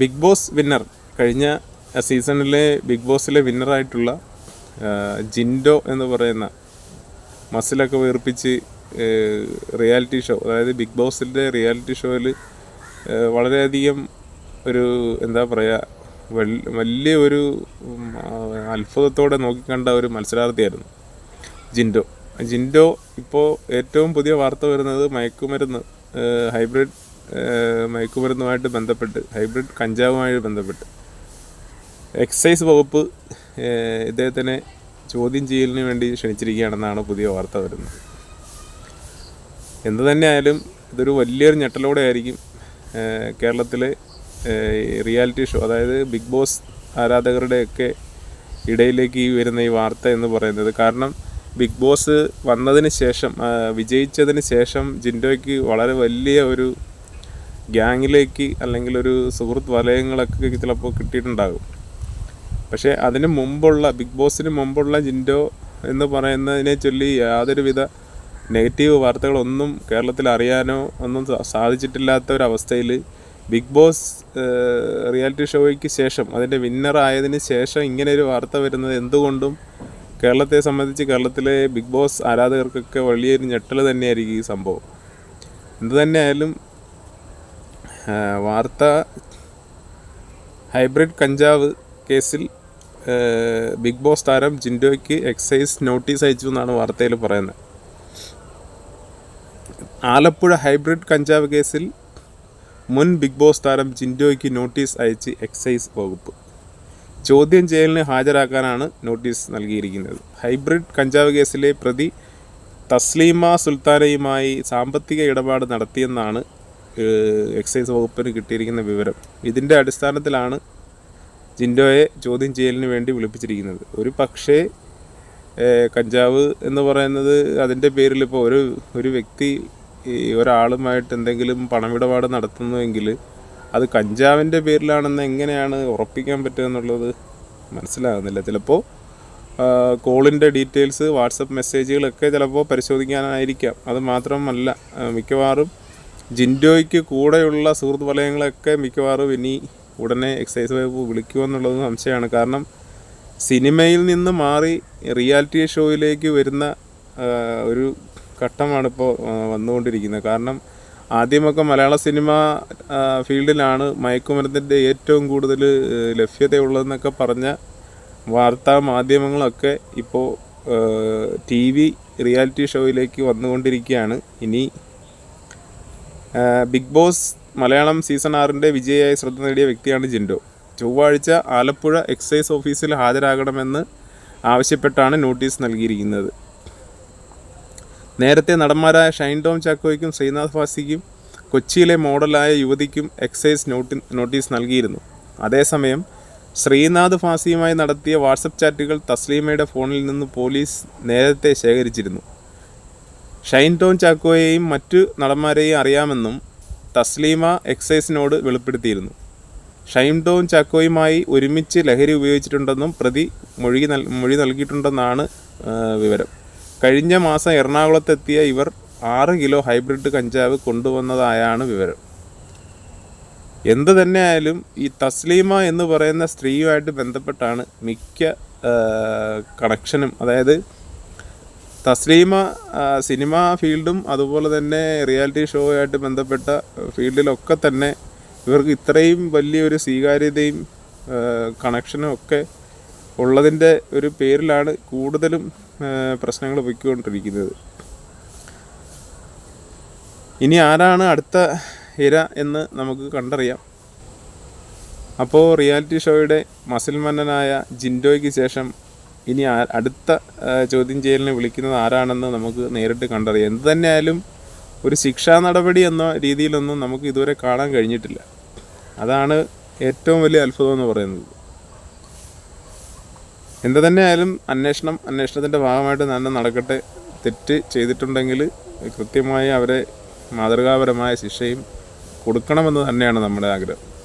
Big boss winner. കഴിഞ്ഞ സീസണിലെ big ബോസിലെ വിന്നറായിട്ടുള്ള Jinto എന്ന് പറയുന്ന മസിലൊക്കെ വീർപ്പിച്ച് റിയാലിറ്റി ഷോ അതായത് ബിഗ് ബോസിന്റെ റിയാലിറ്റി ഷോയിൽ വളരെയധികം ഒരു എന്താ പറയുക വലിയ ഒരു അത്ഭുതത്തോടെ നോക്കിക്കണ്ട ഒരു മത്സരാർത്ഥിയായിരുന്നു ജിൻഡോ. ജിൻഡോ ഇപ്പോൾ ഏറ്റവും പുതിയ വാർത്ത വരുന്നത് മയക്കുമരുന്ന് ഹൈബ്രിഡ് മയക്കുമരുന്നുമായിട്ട് ബന്ധപ്പെട്ട് ഹൈബ്രിഡ് കഞ്ചാവുമായി ബന്ധപ്പെട്ട്. എക്സൈസ് വകുപ്പ് ഇദ്ദേഹത്തിനെ ചോദ്യം ചെയ്യലിന് വേണ്ടി ക്ഷണിച്ചിരിക്കുകയാണെന്നാണ് പുതിയ വാർത്ത വരുന്നത്. എന്തു തന്നെയായാലും ഇതൊരു വലിയൊരു ഞെട്ടലോടെ ആയിരിക്കും കേരളത്തിലെ റിയാലിറ്റി ഷോ അതായത് ബിഗ് ബോസ് ആരാധകരുടെയൊക്കെ ഇടയിലേക്ക് ഈ വരുന്ന ഈ വാർത്ത എന്ന് പറയുന്നത്. കാരണം ബിഗ് ബോസ് വന്നതിന് ശേഷം വിജയിച്ചതിന് ശേഷം ജിൻഡോയ്ക്ക് വളരെ വലിയ ഒരു ഗ്യാങ്ങിലേക്ക് അല്ലെങ്കിൽ ഒരു സുഹൃത്ത് വലയങ്ങളൊക്കെ ചിലപ്പോൾ കിട്ടിയിട്ടുണ്ടാകും. പക്ഷേ അതിന് മുമ്പുള്ള ബിഗ് ബോസിന് മുമ്പുള്ള ജിൻഡോ എന്ന് പറയുന്നതിനെ ചൊല്ലി യാതൊരുവിധ നെഗറ്റീവ് വാർത്തകളൊന്നും കേരളത്തിൽ അറിയാനോ ഒന്നും സാധിച്ചിട്ടില്ലാത്ത ഒരവസ്ഥയിൽ ബിഗ് ബോസ് റിയാലിറ്റി ഷോയ്ക്ക് ശേഷം അതിന്റെ വിന്നർ ആയതിന് ശേഷം ഇങ്ങനെ ഒരു വാർത്ത വരുന്നത് എന്തുകൊണ്ടും കേരളത്തെ സംബന്ധിച്ച് കേരളത്തിലെ ബിഗ് ബോസ് ആരാധകർക്കൊക്കെ വലിയൊരു ഞെട്ടൽ തന്നെയായിരിക്കും ഈ സംഭവം. എന്തു തന്നെയായാലും വാർത്ത. ഹൈബ്രിഡ് കഞ്ചാവ് കേസിൽ ബിഗ് ബോസ് താരം ജിൻഡോയ്ക്ക് എക്സൈസ് നോട്ടീസ് അയച്ചു എന്നാണ് വാർത്തയിൽ പറയുന്നത്. ആലപ്പുഴ ഹൈബ്രിഡ് കഞ്ചാവ് കേസിൽ മുൻ ബിഗ് ബോസ് താരം ജിൻഡോയ്ക്ക് നോട്ടീസ് അയച്ച് എക്സൈസ് വകുപ്പ്. ചോദ്യം ചെയ്യലിന് ഹാജരാക്കാനാണ് നോട്ടീസ് നൽകിയിരിക്കുന്നത്. ഹൈബ്രിഡ് കഞ്ചാവ് കേസിലെ പ്രതി തസ്ലീമ സുൽത്താനയുമായി സാമ്പത്തിക ഇടപാട് നടത്തിയെന്നാണ് എക്സൈസ് വകുപ്പിന് കിട്ടിയിരിക്കുന്ന വിവരം. ഇതിന്റെ അടിസ്ഥാനത്തിലാണ് ജിൻഡോയെ ചോദ്യം ചെയ്യലിന് വേണ്ടി വിളിപ്പിച്ചിരിക്കുന്നത്. ഒരു പക്ഷേ കഞ്ചാവ് എന്ന് പറയുന്നത് അതിന്റെ പേരിൽ ഇപ്പോൾ ഒരു ഒരു വ്യക്തി ഒരാളുമായിട്ട് എന്തെങ്കിലും പണമിടപാട് നടത്തുന്നുവെങ്കിൽ അത് കഞ്ചാവിന്റെ പേരിലാണെന്ന് എങ്ങനെയാണ് ഉറപ്പിക്കാൻ പറ്റുക എന്നുള്ളത് മനസ്സിലാകുന്നില്ല. ചിലപ്പോൾ കോളിന്റെ ഡീറ്റെയിൽസ് വാട്സപ്പ് മെസ്സേജുകളൊക്കെ ചിലപ്പോൾ പരിശോധിക്കാനായിരിക്കാം. അത് മാത്രമല്ല മിക്കവാറും ജിൻഡോയ്ക്ക് കൂടെയുള്ള സുഹൃത്ത് വലയങ്ങളൊക്കെ മിക്കവാറും ഇനി ഉടനെ എക്സൈസ് വകുപ്പ് വിളിക്കുമെന്നുള്ളത് സംശയമാണ്. കാരണം സിനിമയിൽ നിന്ന് മാറി റിയാലിറ്റി ഷോയിലേക്ക് വരുന്ന ഒരു ഘട്ടമാണ് ഇപ്പോൾ വന്നുകൊണ്ടിരിക്കുന്നത്. കാരണം ആദ്യമൊക്കെ മലയാള സിനിമ ഫീൽഡിലാണ് മയക്കുമരുന്നിന്റെ ഏറ്റവും കൂടുതൽ ലഭ്യതയുള്ളതെന്നൊക്കെ പറഞ്ഞ വാർത്താ മാധ്യമങ്ങളൊക്കെ ഇപ്പോൾ ടി വി റിയാലിറ്റി ഷോയിലേക്ക് വന്നുകൊണ്ടിരിക്കുകയാണ്. ഇനി ബിഗ് ബോസ് മലയാളം സീസൺ ആറിന്റെ വിജയിയായി ശ്രദ്ധ നേടിയ വ്യക്തിയാണ് ജിൻഡോ. ചൊവ്വാഴ്ച ആലപ്പുഴ എക്സൈസ് ഓഫീസിൽ ഹാജരാകണമെന്ന് ആവശ്യപ്പെട്ടാണ് നോട്ടീസ് നൽകിയിരിക്കുന്നത്. നേരത്തെ നടന്മാരായ ഷൈൻ ടോം ചാക്കോയ്ക്കും ശ്രീനാഥ് ഫാസിക്കും കൊച്ചിയിലെ മോഡലായ യുവതിക്കും എക്സൈസ് നോട്ടി നോട്ടീസ് നൽകിയിരുന്നു. അതേസമയം ശ്രീനാഥ് ഫാസിയുമായി നടത്തിയ വാട്സപ്പ് ചാറ്റുകൾ തസ്ലീമയുടെ ഫോണിൽ നിന്ന് പോലീസ് നേരത്തെ ശേഖരിച്ചിരുന്നു. ഷൈൻ ടോം ചാക്കോയെയും മറ്റു നടന്മാരെയും അറിയാമെന്നും തസ്ലീമ എക്സൈസിനോട് വെളിപ്പെടുത്തിയിരുന്നു. ഷൈൻ ടോം ചാക്കോയുമായി ഒരുമിച്ച് ലഹരി ഉപയോഗിച്ചിട്ടുണ്ടെന്നും പ്രതി മൊഴി നൽ മൊഴി നൽകിയിട്ടുണ്ടെന്നാണ് വിവരം. കഴിഞ്ഞ മാസം എറണാകുളത്തെത്തിയ ഇവർ ആറ് കിലോ ഹൈബ്രിഡ് കഞ്ചാവ് കൊണ്ടുവന്നതായാണ് വിവരം. എന്ത് തന്നെയായാലും ഈ തസ്ലീമ എന്ന് പറയുന്ന സ്ത്രീയുമായിട്ട് ബന്ധപ്പെട്ടാണ് മിക്ക കണക്ഷനും. അതായത് തസ്ലീമ സിനിമ ഫീൽഡും അതുപോലെ തന്നെ റിയാലിറ്റി ഷോ ആയിട്ട് ബന്ധപ്പെട്ട ഫീൽഡിലൊക്കെ തന്നെ ഇവർക്ക് ഇത്രയും വലിയൊരു സ്വീകാര്യതയും കണക്ഷനും ഒക്കെ ഉള്ളതിന്റെ ഒരു പേരിലാണ് കൂടുതലും പ്രശ്നങ്ങൾ പൊയ്ക്കൊണ്ടിരിക്കുന്നത്. ഇനി ആരാണ് അടുത്ത ഇര എന്ന് നമുക്ക് കണ്ടറിയാം. അപ്പോൾ റിയാലിറ്റി ഷോയുടെ മസിൽ മന്നനായ ജിൻഡോയ്ക്ക് ശേഷം ഇനി അടുത്ത ചോദ്യം ചെയ്യലിന് വിളിക്കുന്നത് ആരാണെന്ന് നമുക്ക് നേരിട്ട് കണ്ടറിയാം. എന്ത് തന്നെയായാലും ഒരു ശിക്ഷാ നടപടി എന്ന രീതിയിലൊന്നും നമുക്ക് ഇതുവരെ കാണാൻ കഴിഞ്ഞിട്ടില്ല. അതാണ് ഏറ്റവും വലിയ അത്ഭുതം എന്ന് പറയുന്നത്. എന്ത് തന്നെയായാലും അന്വേഷണം അന്വേഷണത്തിന്റെ ഭാഗമായിട്ട് തന്നെ നടക്കട്ടെ. തെറ്റ് ചെയ്തിട്ടുണ്ടെങ്കിൽ കൃത്യമായി അവരെ മാതൃകാപരമായ ശിക്ഷയും കൊടുക്കണമെന്ന് തന്നെയാണ് നമ്മുടെ ആഗ്രഹം.